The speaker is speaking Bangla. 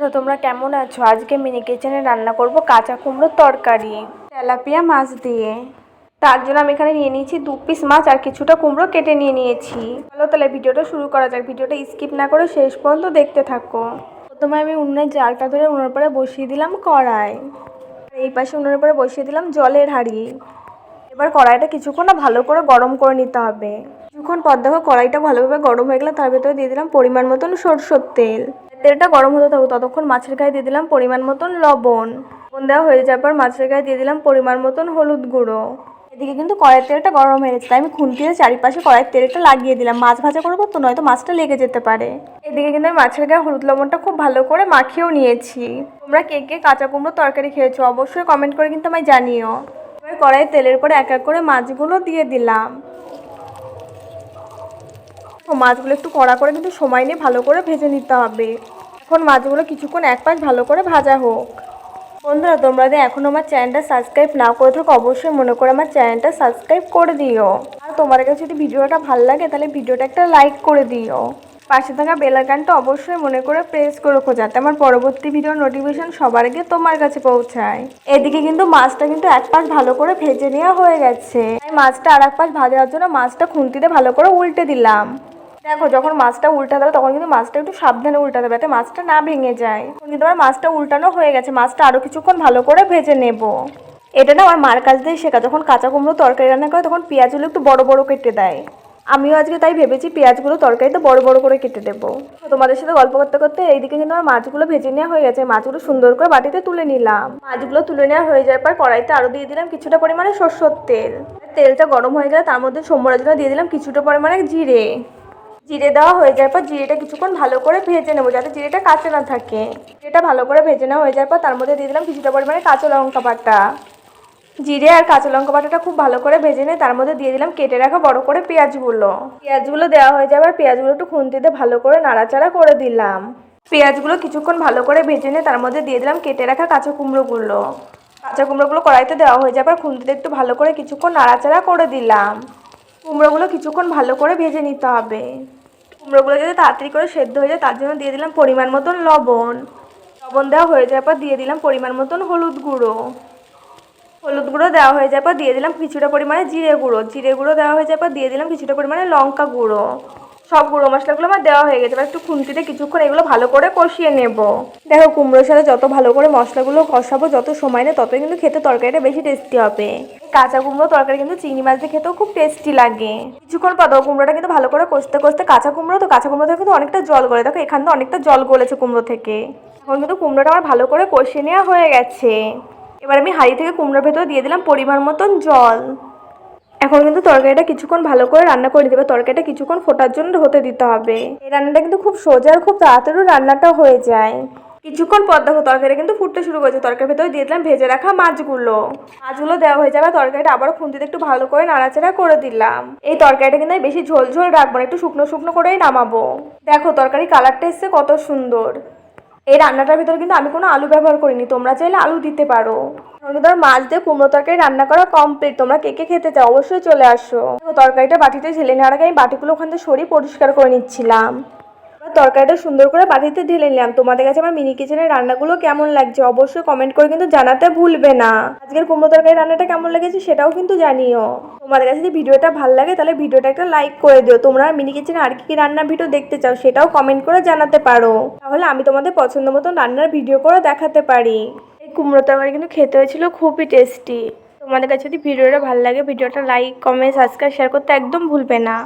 তো তোমরা কেমন আছো? আজকে মিনি কিচেনে রান্না করব কাঁচা কুমড়োর তরকারি। তেলাপিয়া মাছ দিয়ে। তার জন্য আমি এখানে নিয়ে নিয়েছি দু পিস মাছ আর কিছুটা কুমড়ো কেটে নিয়ে নিয়েছি। চলো তাহলে ভিডিওটা শুরু করা যাক। ভিডিওটা স্কিপ না করে শেষ পর্যন্ত দেখতে থাকো। প্রথমে আমি উনুনের জালটা ধরে উনুনের পরে বসিয়ে দিলাম কড়াই। এই পাশে উনুনের পরে বসিয়ে দিলাম জলের হাঁড়ি। এবার কড়াইটা কিছুক্ষণ না ভালো করে গরম করে নিতে হবে। কিছুক্ষণ পর দেখো কড়াইটা ভালোভাবে গরম হয়ে গেলে তার ভেতরে দিয়ে দিলাম পরিমাণ মতন সরষের তেল। তেলটা গরম হতে থাকুক, ততক্ষণ মাছের গায়ে দিয়ে দিলাম পরিমাণ মতন লবণ। লবণ দেওয়া হয়ে যাওয়ার পর মাছের গায়ে দিয়ে দিলাম পরিমাণ মতন হলুদ গুঁড়ো। এদিকে কিন্তু কড়াইয়ের তেলটা গরম হয়ে গেছে, তাই আমি খুন্তিতে চারিপাশে কড়াইয়ের তেলটা লাগিয়ে দিলাম। মাছ ভাজা করব তো নয়তো মাছটা লেগে যেতে পারে। এদিকে কিন্তু আমি মাছের গায়ে হলুদ লবণটা খুব ভালো করে মাখিয়েও নিয়েছি। তোমরা কে কে কাঁচা কুমড়ো তরকারি খেয়েছো অবশ্যই কমেন্ট করে কিন্তু আমায় জানিও। এবার কড়াই তেলের পরে এক এক করে মাছগুলো দিয়ে দিলাম। মাছগুলো একটু কড়া করে কিন্তু সময় নিয়ে ভালো করে ভেজে নিতে হবে। এখন মাছগুলো কিছুক্ষণ এক পাশ ভালো করে ভাজা হোক। বন্ধুরা, তোমরা যদি এখনও আমার চ্যানেলটা সাবস্ক্রাইব না করে থাকো, অবশ্যই মনে করে আমার চ্যানেলটা সাবস্ক্রাইব করে দিও। আর তোমার কাছে যদি ভিডিওটা ভালো লাগে, তাহলে ভিডিওটা একটা লাইক করে দিও। পাশে থাকা বেল আইকনটা অবশ্যই মনে করে প্রেস করে রাখো, যাতে আমার পরবর্তী ভিডিওর নোটিফিকেশন সবার আগে তোমার কাছে পৌঁছায়। এদিকে কিন্তু মাছটা কিন্তু এক পাশ ভালো করে ভেজে নেওয়া হয়ে গেছে। মাছটা আর এক পাশ ভাজার জন্য মাছটা খুন্তিতে ভালো করে উল্টে দিলাম। দেখো, যখন মাছটা উল্টাতে হবে, তখন কিন্তু মাছটা একটু সাবধানে উল্টাতে হবে, যাতে মাছটা না ভেঙে যায়। কিন্তু আমার মাছটা উল্টানো হয়ে গেছে, মাছটা আরও কিছুক্ষণ ভালো করে ভেজে নেব। এটা না আমার মার কাছ দিয়ে শেখা, যখন কাঁচা কুমড়ো তরকারি রান্না করে, তখন পেঁয়াজগুলো একটু বড় বড় কেটে দেয়। আমিও আজকে তাই ভেবেছি, পেঁয়াজগুলো তরকারিতে বড় বড় করে কেটে দেবো। তোমাদের সাথে গল্প করতে করতে এইদিকে কিন্তু আমার মাছগুলো ভেজে নেওয়া হয়ে গেছে, মাছগুলো সুন্দর করে বাটিতে তুলে নিলাম। মাছগুলো তুলে নেওয়া হয়ে যাওয়ার পর কড়াইতে আরও দিয়ে দিলাম কিছুটা পরিমাণে সর্ষের তেল। তেলটা গরম হয়ে গেলে তার মধ্যে সোমবার জন্য দিয়ে দিলাম কিছুটা পরিমাণে জিরে। জিরে দেওয়া হয়ে যাওয়ার পর জিরেটা কিছুক্ষণ ভালো করে ভেজে নেব, যাতে জিরেটা কাঁচা না থাকে। জিরেটা ভালো করে ভেজে নেওয়া হয়ে যাওয়ার পর তার মধ্যে দিয়ে দিলাম কিছুটা পরিমাণে কাঁচা লঙ্কা বাটা। জিরে আর কাঁচা লঙ্কা বাটাটা খুব ভালো করে ভেজে নিয়ে তার মধ্যে দিয়ে দিলাম কেটে রাখা বড় করে পেঁয়াজগুলো। পেঁয়াজগুলো দেওয়া হয়ে যাবার পেঁয়াজগুলো একটু খুন্তিতে ভালো করে নাড়াচাড়া করে দিলাম। পেঁয়াজগুলো কিছুক্ষণ ভালো করে ভেজে নিয়ে তার মধ্যে দিয়ে দিলাম কেটে রাখা কাঁচা কুমড়োগুলো। কাঁচা কুমড়োগুলো কড়াইতে দেওয়া হয়ে যাবার খুন্তিতে একটু ভালো করে কিছুক্ষণ নাড়াচাড়া করে দিলাম। কুমড়োগুলো কিছুক্ষণ ভালো করে ভেজে নিতে হবে। কুমড়োগুলো যদি তাড়াতাড়ি করে সেদ্ধ হয়ে যায়, তার জন্য দিয়ে দিলাম পরিমাণ মতন লবণ। লবণ দেওয়া হয়ে যায় পর দিয়ে দিলাম পরিমাণ মতন হলুদ গুঁড়ো। হলুদ গুঁড়ো দেওয়া হয়ে যায় পর দিয়ে দিলাম কিছুটা পরিমাণে জিরে গুঁড়ো। জিরে গুঁড়ো দেওয়া হয়ে যায় পর দিয়ে দিলাম কিছুটা পরিমাণে লঙ্কা গুঁড়ো। সব গুঁড়ো মশলাগুলো আমার দেওয়া হয়ে গেছে। এবার একটু খুন্তিতে কিছুক্ষণ এগুলো ভালো করে কষিয়ে নেব। দেখো, কুমড়োর সাথে যত ভালো করে মশলাগুলো কষাবো, যত সময় নেয়, ততই কিন্তু খেতে তরকারিটা বেশি টেস্টি হবে। কাঁচা কুমড়ো তরকারি কিন্তু চিংড়ি মাছ দিয়ে খেতেও খুব টেস্টি লাগে। কিছুক্ষণ পর দেখো, কুমড়োটা কিন্তু ভালো করে কষতে কষতে কাঁচা কুমড়ো, তো কাঁচা কুমড়ো থেকে কিন্তু অনেকটা জল গলে, দেখো, এখান থেকে অনেকটা জল গলেছে কুমড়ো থেকে। এখন কিন্তু কুমড়োটা আমার ভালো করে কষিয়ে নেওয়া হয়ে গেছে। এবার আমি হাঁড়ি থেকে কুমড়োর ভেতরে দিয়ে দিলাম পরিমাণ মতন জল। এখন কিন্তু তরকারিটা কিছুক্ষণ ভালো করে রান্না করে হবে। তরকারিটা কিছুক্ষণ ফোটার জন্য হতে দিতে হবে। এই রান্নাটা কিন্তু খুব সোজা আর খুব তাড়াতাড়ি রান্নাটা হয়ে যায়। কিছুক্ষণ পর দেখো তরকারিটা কিন্তু ফুটতে শুরু করেছে। তরকারির ভেতরে দিয়ে দিলাম ভেজে রাখা মাছগুলো। মাছগুলো দেওয়া হয়ে যাবে। তরকারিটা আবার খুন্তিতে একটু ভালো করে নাড়াচাড়া করে দিলাম। এই তরকারিটা কিন্তু বেশি ঝোল ঝোল রাখব না, একটু শুকনো শুকনো করেই নামাবো। দেখো তরকারি কালারটা এসছে কত সুন্দর। এই রান্নাটার ভিতরে কিন্তু আমি কোনো আলু ব্যবহার করিনি, তোমরা চাইলে আলু দিতে পারো। ধর মাছ দিয়ে কুমড়ো তরকারি রান্না করা কমপ্লিট তোমরা কে কে খেতে চাও অবশ্যই চলে আসো। তরকারিটা বাটিতে ঝেলে নেওয়ার আগে আমি বাটিগুলো ওখান থেকে সরিয়ে পরিষ্কার করে নিচ্ছিলাম। তরকারিটা সুন্দর করে বাটিতে ঢেলে নিলাম। তোমাদের কাছে আমার মিনি কিচেনের রান্নাগুলো কেমন লাগছে অবশ্যই কমেন্ট করে কিন্তু জানাতে ভুলবে না। আজকের কুমড়ো তরকারি রান্নাটা কেমন লেগেছে সেটাও কিন্তু জানিও। তোমাদের কাছে যদি ভিডিওটা ভালো লাগে তাহলে ভিডিওটা একটা লাইক করে দিও। তোমরা মিনি কিচেনে আর কি কি রান্নার ভিডিও দেখতে চাও সেটাও কমেন্ট করে জানাতে পারো। তাহলে আমি তোমাদের পছন্দ মতন রান্নার ভিডিও করে দেখাতে পারি। এই কুমড়ো তরকারি কিন্তু খেতে হয়েছিল খুবই টেস্টি তোমাদের কাছে যদি ভিডিওটা ভালো লাগে, ভিডিওটা লাইক কমেন্ট সাবস্ক্রাইব শেয়ার করতে একদম ভুলবে না।